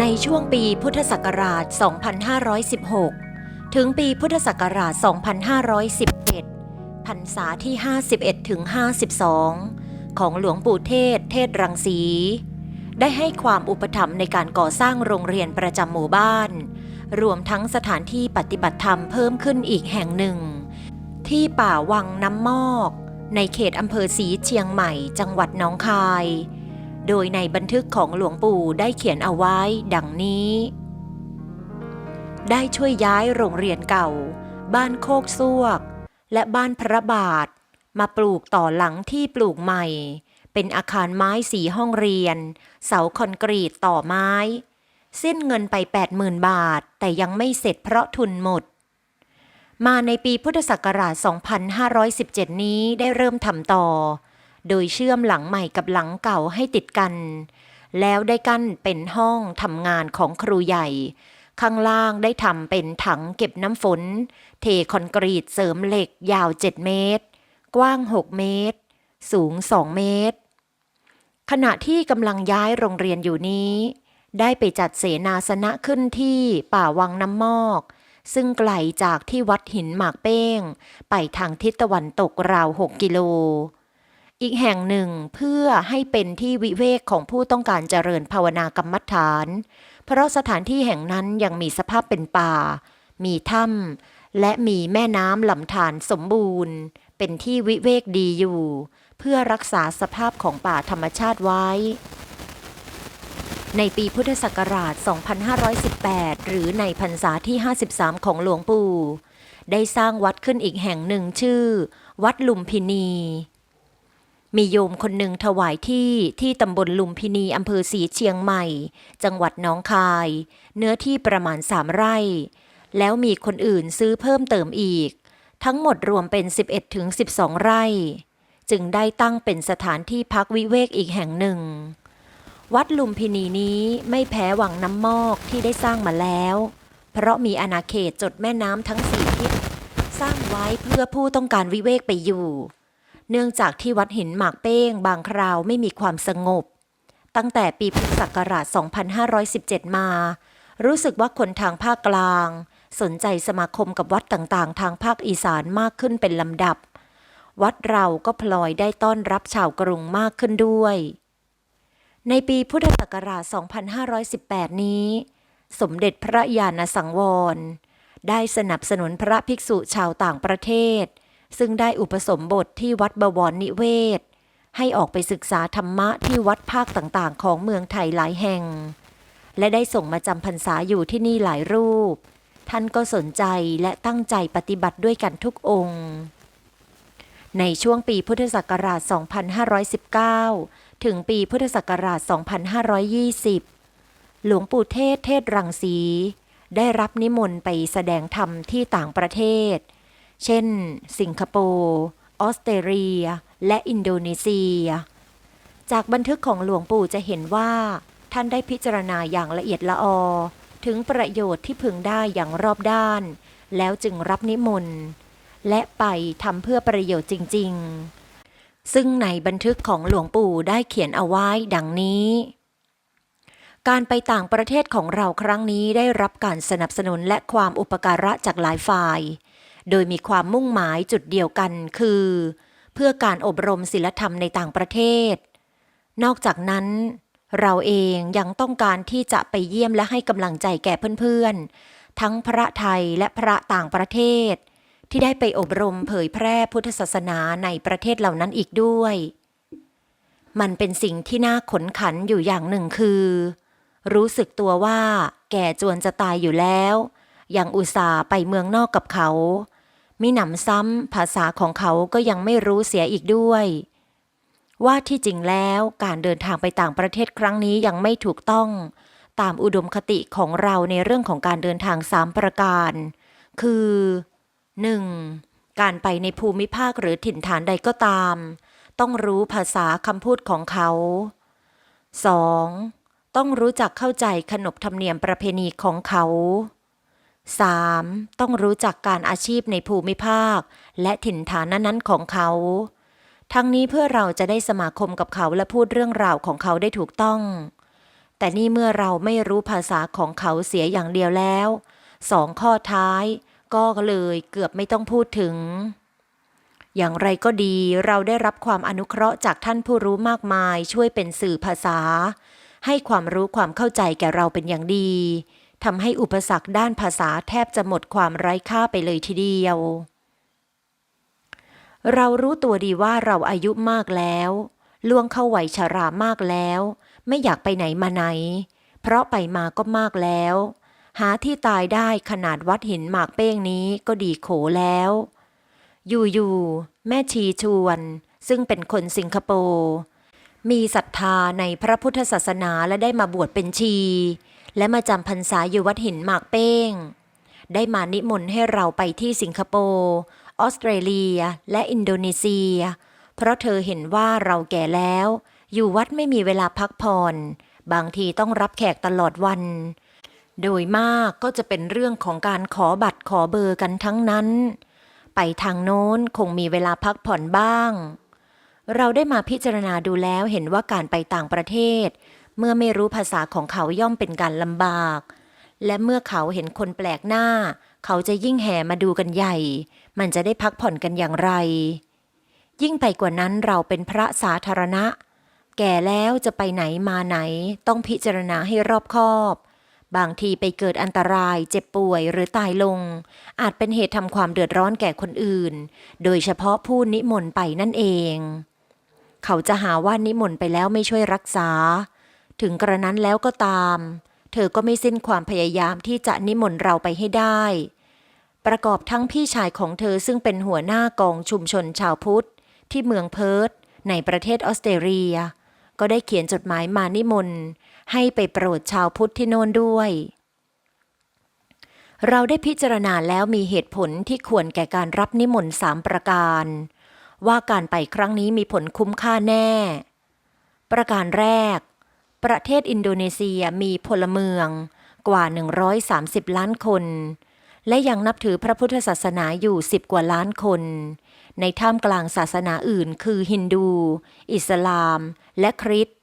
ในช่วงปีพุทธศักราช 2516 ถึงปีพุทธศักราช 2517พรรษาที่ 51 ถึง 52 ของหลวงปู่เทศ เทศรังสี ได้ให้ความอุปถัมภ์ในการก่อสร้างโรงเรียนประจำหมู่บ้าน รวมทั้งสถานที่ปฏิบัติธรรมเพิ่มขึ้นอีกแห่งหนึ่ง ที่ป่าวังน้ำมอก ในเขตอำเภอสีเชียงใหม่ จังหวัดน้องคาย โดยในบันทึกของหลวงปู่ได้เขียนเอาไว้ดังนี้ ได้ช่วยย้ายโรงเรียนเก่า บ้านโคกซวก และบ้านพระบาท มาปลูกต่อหลังที่ปลูกใหม่ เป็นอาคารไม้สีห้องเรียน เสาคอนกรีตต่อไม้ สิ้นเงินไป 80,000 บาท แต่ยังไม่เสร็จเพราะทุนหมดมาในปีพุทธศักราช 2517 นี้ได้เริ่มทำต่อ โดยเชื่อมหลังใหม่กับหลังเก่าให้ติดกัน แล้วได้กั้นเป็นห้องทำงานของครูใหญ่ ข้างล่างได้ทำเป็นถังเก็บน้ำฝน เทคอนกรีตเสริมเหล็กยาว 7 เมตร กว้าง 6 เมตร สูง 2 เมตร ขณะที่กำลังย้ายโรงเรียนอยู่นี้ ได้ไปจัดเสนาสนะขึ้นที่ป่าวังน้ำมอกซึ่งไกลจากที่วัดหินหมากเป้ง ไปทางทิศตะวันตกราว6กิโล อีกแห่งหนึ่งเพื่อให้เป็นที่วิเวกของผู้ต้องการเจริญภาวนากรรมฐาน เพราะสถานที่แห่งนั้นยังมีสภาพเป็นป่า มีถ้ำและมีแม่น้ำลำธารสมบูรณ์ เป็นที่วิเวกดีอยู่ เพื่อรักษาสภาพของป่าธรรมชาติไว้ ในปีพุทธศักราช 2518 หรือในพรรษาที่ 53 ของหลวงปู่ ได้สร้างวัดขึ้นอีกแห่งหนึ่งชื่อ วัดลุมพินี มีโยมคนหนึ่งถวายที่ที่ตำบลลุมพินีอำเภอศรีเชียงใหม่ จังหวัดหน้องคาย เนื้อที่ประมาณสามไร่ แล้วมีคนอื่นซื้อเพิ่มเติมอีก ทั้งหมดรวมเป็น 11ถึง12 ไร่ จึงได้ตั้งเป็นสถานที่พักวิเวกอีกแห่งหนึ่ง วัดลุมพินีนี้ไม่แพ้วังน้ำมอกที่ได้สร้างมาแล้ว เพราะมีอาณาเขตจดแม่น้ำทั้งสี่ทิศสร้างไว้เพื่อผู้ต้องการวิเวกไปอยู่ เนื่องจากที่วัดหินหมากเป้งบางคราวไม่มีความสงบ ตั้งแต่ปีพุทธศักราช 2517 มา รู้สึกว่าคนทางภาคกลาง สนใจสมาคมกับวัดต่างๆ ทางภาคอีสานมากขึ้นเป็นลำดับ วัดเราก็พลอยได้ต้อนรับชาวกรุงมากขึ้นด้วย ในปีพุทธศักราช 2518 นี้ สมเด็จพระญาณสังวร ได้สนับสนุนพระภิกษุชาวต่างประเทศ ซึ่งได้อุปสมบทที่วัดบวรนิเวศ ให้ออกไปศึกษาธรรมะที่วัดภาคต่างๆ ของเมืองไทยหลายแห่ง และได้ส่งมาจำพรรษาอยู่ที่นี่หลายรูป ท่านก็สนใจและตั้งใจปฏิบัติด้วยกันทุกองค์ ในช่วงปีพุทธศักราช 2519 ถึงปีพุทธศักราช 2520 หลวงปู่เทศเทศรังสีได้รับนิมนต์ไปแสดงธรรมที่ต่างประเทศ เช่น สิงคโปร์ออสเตรเลีย และอินโดนีเซีย จากบันทึกของหลวงปู่จะเห็นว่า ท่านได้พิจารณาอย่างละเอียดละออ ถึงประโยชน์ที่พึงได้อย่างรอบด้าน แล้วจึงรับนิมนต์ และไปทำเพื่อประโยชน์จริง ๆ ซึ่งในบันทึกของหลวงปู่ได้เขียนเอาไว้ดังนี้การไปต่างประเทศของเราครั้งนี้ได้รับการสนับสนุนและความอุปการะจากหลายฝ่าย โดยมีความมุ่งหมายจุดเดียวกันคือ เพื่อการอบรมศีลธรรมในต่างประเทศ นอกจากนั้น เราเองยังต้องการที่จะไปเยี่ยมและให้กำลังใจแก่เพื่อนๆ ทั้งพระไทยและพระต่างประเทศ ที่ได้ไปอบรมเผยแพร่พุทธศาสนาในประเทศเหล่านั้นอีกด้วย มันเป็นสิ่งที่น่าขนขันอยู่อย่างหนึ่งคือ รู้สึกตัวว่าแก่จวนจะตายอยู่แล้วยังอุตส่าห์ไปเมืองนอกกับเขา มิหนำซ้ำภาษาของเขาก็ยังไม่รู้เสียอีกด้วย ว่าที่จริงแล้วการเดินทางไปต่างประเทศครั้งนี้ยังไม่ถูกต้อง ตามอุดมคติของเราในเรื่องของการเดินทางสามประการ คือ 1. การไปในภูมิภาคหรือถิ่นฐานใดก็ตาม ต้องรู้ภาษาคำพูดของเขา 2. ต้องรู้จักเข้าใจขนบธรรมเนียมประเพณีของเขา 3. ต้องรู้จักการอาชีพในภูมิภาค และถิ่นฐานนั้นๆของเขา ทั้งนี้เพื่อเราจะได้สมาคมกับเขาและพูดเรื่องราวของเขาได้ถูกต้อง แต่นี่เมื่อเราไม่รู้ภาษาของเขาเสียอย่างเดียวแล้วสองข้อท้าย ก็เลยเกือบไม่ต้องพูดถึง อย่างไรก็ดีเราได้รับความอนุเคราะห์จากท่านผู้รู้มากมายช่วยเป็นสื่อภาษา ให้ความรู้ความเข้าใจแก่เราเป็นอย่างดี ทำให้อุปสรรคด้านภาษาแทบจะหมดความไร้ค่าไปเลยทีเดียว เรารู้ตัวดีว่าเราอายุมากแล้วล่วงเข้าวัยชรามากแล้ว ไม่อยากไปไหนมาไหน เพราะไปมาก็มากแล้ว หาที่ตายได้ขนาดวัดหินหมากเป้งนี้ก็ดีโขแล้ว อยู่ๆแม่ชีชวน ซึ่งเป็นคนสิงคโปร์มีศรัทธาในพระพุทธศาสนาและได้มาบวชเป็นชี และมาจำพรรษาอยู่วัดหินหมากเป้ง ได้มานิมนต์ให้เราไปที่สิงคโปร์ออสเตรเลีย และอินโดนีเซีย เพราะเธอเห็นว่าเราแก่แล้ว อยู่วัดไม่มีเวลาพักผ่อน บางทีต้องรับแขกตลอดวัน โดยมากก็จะเป็นเรื่องของการขอบัตรขอเบอร์กันทั้งนั้น ไปทางโน้นคงมีเวลาพักผ่อนบ้างเราได้มาพิจารณาดูแล้วเห็นว่าการไปต่างประเทศ เมื่อไม่รู้ภาษาของเขาย่อมเป็นการลำบาก และเมื่อเขาเห็นคนแปลกหน้า เขาจะยิ่งแห่มาดูกันใหญ่ มันจะได้พักผ่อนกันอย่างไร ยิ่งไปกว่านั้นเราเป็นพระสาธารณะ แก่แล้วจะไปไหนมาไหน ต้องพิจารณาให้รอบคอบบางทีไปเกิดอันตรายเจ็บป่วยหรือตายลง อาจเป็นเหตุทำความเดือดร้อนแก่คนอื่น โดยเฉพาะผู้นิมนต์ไปนั่นเอง เขาจะหาว่านิมนต์ไปแล้วไม่ช่วยรักษา ถึงกระนั้นแล้วก็ตาม เธอก็ไม่สิ้นความพยายามที่จะนิมนต์เราไปให้ได้ ประกอบทั้งพี่ชายของเธอซึ่งเป็นหัวหน้ากองชุมชนชาวพุทธ ที่เมืองเพิร์ธในประเทศออสเตรเลีย ก็ได้เขียนจดหมายมานิมนต์ ให้ไปโปรดชาวพุทธที่โน่นด้วย เราได้พิจารณาแล้วมีเหตุผลที่ควรแก่การรับนิมนต์สามประการ ว่าการไปครั้งนี้มีผลคุ้มค่าแน่ ประการแรก ประเทศอินโดนีเซียมีพลเมืองกว่า 130 ล้านคน และยังนับถือพระพุทธศาสนาอยู่ 10 กว่าล้านคน ในท่ามกลางศาสนาอื่นคือฮินดู อิสลาม และคริสต์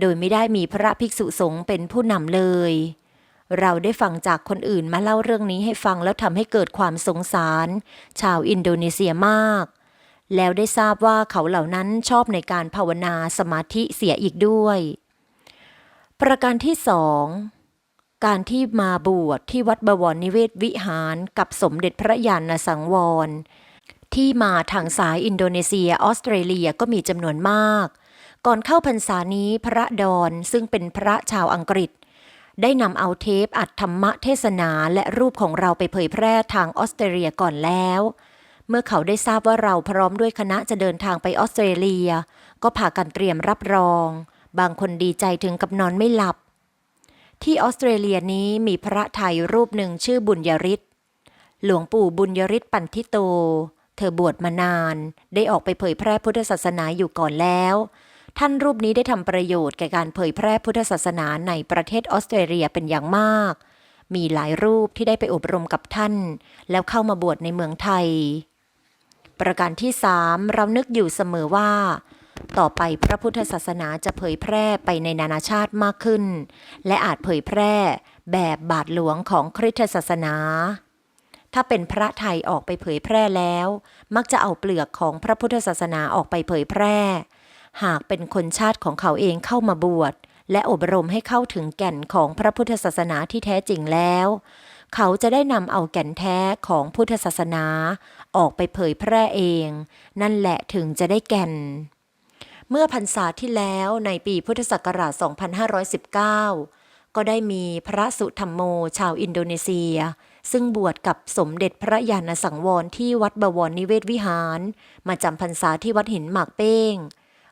โดยไม่ได้มีพระภิกษุสงฆ์เป็นผู้นำเลย เราได้ฟังจากคนอื่นมาเล่าเรื่องนี้ให้ฟังแล้วทำให้เกิดความสงสาร ชาวอินโดนีเซียมาก แล้วได้ทราบว่าเขาเหล่านั้นชอบในการภาวนาสมาธิเสียอีกด้วย ประการที่สองการที่มาบวชที่วัดบวรนิเวศวิหารกับสมเด็จพระยาณสังวร ที่มาทางสายอินโดนีเซียออสเตรเลียก็มีจำนวนมาก ก่อนเข้าพรรษานี้พระดอนซึ่งเป็นพระชาวอังกฤษ ได้นำเอาเทปอัดธรรมเทศนาและรูปของเราไปเผยแพร่ทางออสเตรเลียก่อนแล้ว เมื่อเขาได้ทราบว่าเราพร้อมด้วยคณะจะเดินทางไปออสเตรเลีย ก็พากันเตรียมรับรอง บางคนดีใจถึงกับนอนไม่หลับ ที่ออสเตรเลียนี้มีพระไทยรูปหนึ่งชื่อบุญยริศหลวงปู่บุญยริศปันทิโต เธอบวชมานาน ได้ออกไปเผยแพร่พุทธศาสนาอยู่ก่อนแล้ว ท่านรูปนี้ได้ทำประโยชน์แก่การเผยแพร่พุทธศาสนาในประเทศออสเตรเลียเป็นอย่างมาก มีหลายรูปที่ได้ไปอบรมกับท่าน แล้วเข้ามาบวชในเมืองไทย ประการที่สามเรานึกอยู่เสมอว่า ต่อไปพระพุทธศาสนาจะเผยแพร่ไปในนานาชาติมากขึ้น และอาจเผยแพร่แบบบาทหลวงของคริสตศาสนา ถ้าเป็นพระไทยออกไปเผยแพร่แล้ว มักจะเอาเปลือกของพระพุทธศาสนาออกไปเผยแพร่ หากเป็นคนชาติของเขาเองเข้ามาบวชและอบรมให้เข้าถึงแก่นของพระพุทธศาสนาที่แท้จริงแล้ว เขาจะได้นำเอาแก่นแท้ของพุทธศาสนา ออกไปเผยแพร่เอง นั่นแหละถึงจะได้แก่น เมื่อพรรษาที่แล้วในปีพุทธศักราช 2519 ก็ได้มีพระสุธรรมโมชาวอินโดนีเซีย ซึ่งบวชกับสมเด็จพระยาณสังวรที่วัดบวรนิเวศวิหาร มาจำพรรษาที่วัดหินหมากเป้ง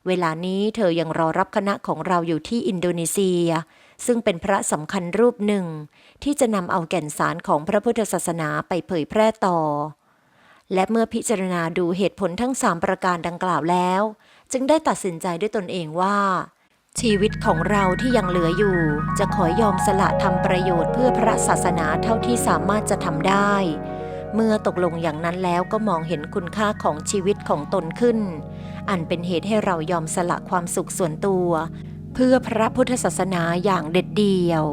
เวลานี้เธอยังรอรับคณะของเราอยู่ที่อินโดนีเซีย ซึ่งเป็นพระสำคัญรูปหนึ่ง ที่จะนำเอาแก่นสารของพระพุทธศาสนาไปเผยแพร่ต่อและเมื่อพิจารณาดูเหตุผลทั้งสามประการดังกล่าวแล้ว จึงได้ตัดสินใจด้วยตนเองว่า ชีวิตของเราที่ยังเหลืออยู่ จะขอยอมสละทำประโยชน์เพื่อพระศาสนาเท่าที่สามารถจะทำได้ เมื่อตกลงอย่างนั้นแล้วก็มองเห็นคุณค่าของชีวิตของตนขึ้น อันเป็นเหตุให้เรายอมสละความสุขส่วนตัว เพื่อพระพุทธศาสนาอย่างเด็ดเดี่ยว